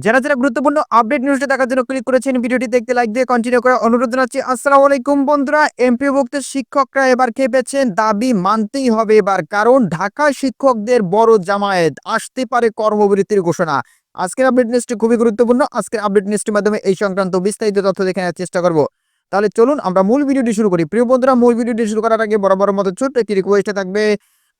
যারা যারা গুরুত্বপূর্ণ আপডেট নিউজটা দেখার জন্য ক্লিক করেছেন, ভিডিওটি দেখতে লাইক দিয়ে কন্টিনিউ করে অনুরোধ জানাচ্ছি। আসসালামু আলাইকুম বন্ধুরা এমপিভুক্ত শিক্ষকরা এবার খেপেছেন, দাবি মানতেই হবে এবার, কারণ ঢাকা শিক্ষকদের বড় জামায়াত, আসতে পারে কর্মবিরতির ঘোষণা। আজকের আপডেট নিউজটি খুবই গুরুত্বপূর্ণ, আজকের আপডেট নিউজটির মাধ্যমে এই সংক্রান্ত বিস্তারিত তথ্য দেখে নেওয়ার চেষ্টা করব। তাহলে চলুন আমরা মূল ভিডিওটি শুরু করি। প্রিয় বন্ধুরা, মূল ভিডিওটি শুরু করার আগে বড় মতো ছোট্ট একটি রিকোয়েস্টে থাকবে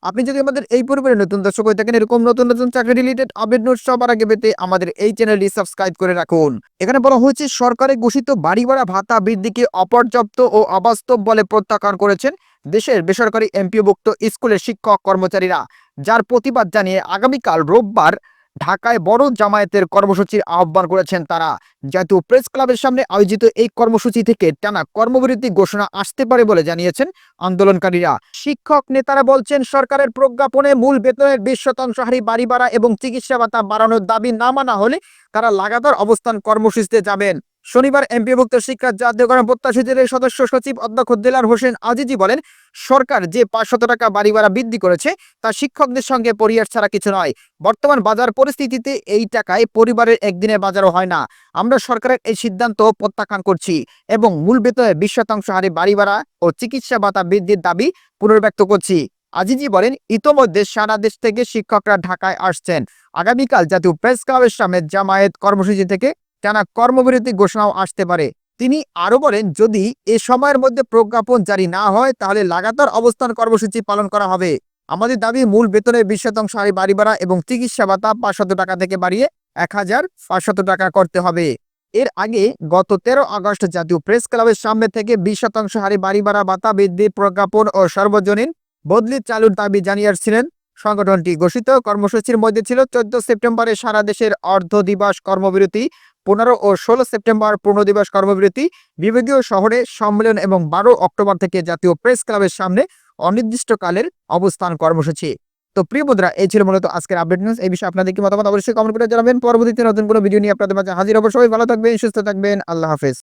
আপনি যদি আমাদের এই পরিবারের নতুন দর্শক হয়ে থাকেন, এরকম নতুন নতুন চাকরি রিলেটেড আপডেট নোট সবার আগে পেতে আমাদের এই চ্যানেলটি সাবস্ক্রাইব করে রাখুন। এখানে বলা হয়েছে সরকারের ঘোষিত বাড়ি ভাড়া ভাতা বৃদ্ধিকে অপর্যাপ্ত ও অবাস্তব বলে প্রত্যাখ্যান করেছেন দেশের বেসরকারি এমপিওভুক্ত স্কুলের শিক্ষক কর্মচারীরা, যার প্রতিবাদ জানিয়ে আগামীকাল রোববার ঢাকায় বড় জামায়াতের কর্মসূচির আহ্বান করেছেন তারা। জাতীয় প্রেস ক্লাবের সামনে আয়োজিত এই কর্মসূচি থেকে টানা কর্মবিরতি ঘোষণা আসতে পারে বলে জানিয়েছেন আন্দোলনকারীরা। শিক্ষক নেতারা বলছেন, সরকারের প্রজ্ঞাপনে মূল বেতনের বিশ শতাংশ হারি বাড়ি ভাড়া এবং চিকিৎসা ভাতা বাড়ানোর দাবি না মানা হলে তারা লাগাতার অবস্থান কর্মসূচিতে যাবেন। শনিবার এমপিভুক্ত শিক্ষা জাতীয়করণ প্রত্যাশীদের সদস্য সচিব অধ্যক্ষ দেলার হোসেন আজিজি বলেন, সরকার যে পাঁচশত টাকা বাড়ি ভাড়া বৃদ্ধি করেছে, তা শিক্ষকদের সঙ্গে পরিহার ছাড়া কিছু নয়। বর্তমান বাজার পরিস্থিতিতে এই টাকায় পরিবারের একদিনের বাজারও হয় না। আমরা সরকারের এই সিদ্ধান্ত প্রত্যাখ্যান করছি এবং মূল বেতনের বিশ শতাংশ হারে বাড়ি ভাড়া ও চিকিৎসা ভাতা বৃদ্ধির দাবি পুনর্ব্যক্ত করছি। আজিজি বলেন, ইতোমধ্যে সারা দেশ থেকে শিক্ষকরা ঢাকায় আসছেন। আগামীকাল জাতীয় প্রেস ক্লাবের সামনে জামায়াত কর্মসূচি থেকে টানা কর্মবিরতি ঘোষণাও আসতে পারে। তিনি আরও বলেন, যদি এ সময়ের মধ্যে প্রজ্ঞাপন জারি না হয়, তাহলে লাগাতার অবস্থান কর্মসূচি পালন করা হবে। আমাদের দাবি, মূল বেতনের বিশ শতাংশ হারে বাড়ি ভাড়া এবং চিকিৎসা ভাতা পাঁচশত টাকা থেকে বাড়িয়ে এক হাজার পাঁচশত টাকা করতে হবে। এর আগে গত তেরো আগস্ট জাতীয় প্রেস ক্লাবের সামনে থেকে বিশ শতাংশ হারে বাড়ি ভাড়া, ভাতা বৃদ্ধি, প্রজ্ঞাপন ও সর্বজনীন বদলি চালুর দাবি জানিয়েছিলেন সংগঠনটি। ঘোষিত কর্মসূচির মধ্যে ছিল, চোদ্দ সেপ্টেম্বরে সারা দেশের অর্ধ দিবস কর্মবিরতি পনেরো ও ষোলো সেপ্টেম্বর পূর্ণ দিবস কর্মবিরতি, বিভাগীয় শহরে সম্মেলন এবং বারো অক্টোবর থেকে জাতীয় প্রেস ক্লাবের সামনে অনির্দিষ্টকালের অবস্থান কর্মসূচি। তো প্রিয় বন্ধুরা, এই ছিল মূলত আজকের আপডেট নিউজ এই বিষয়ে আপনাদের কি মতামত অবশ্যই কমেন্ট করে জানাবেন। পরবর্তীতে নতুন কোনো ভিডিও নিয়ে আপনাদের মাঝে হাজির অবশ্যই ভালো থাকবেন, সুস্থ থাকবেন। আল্লাহ হাফেজ।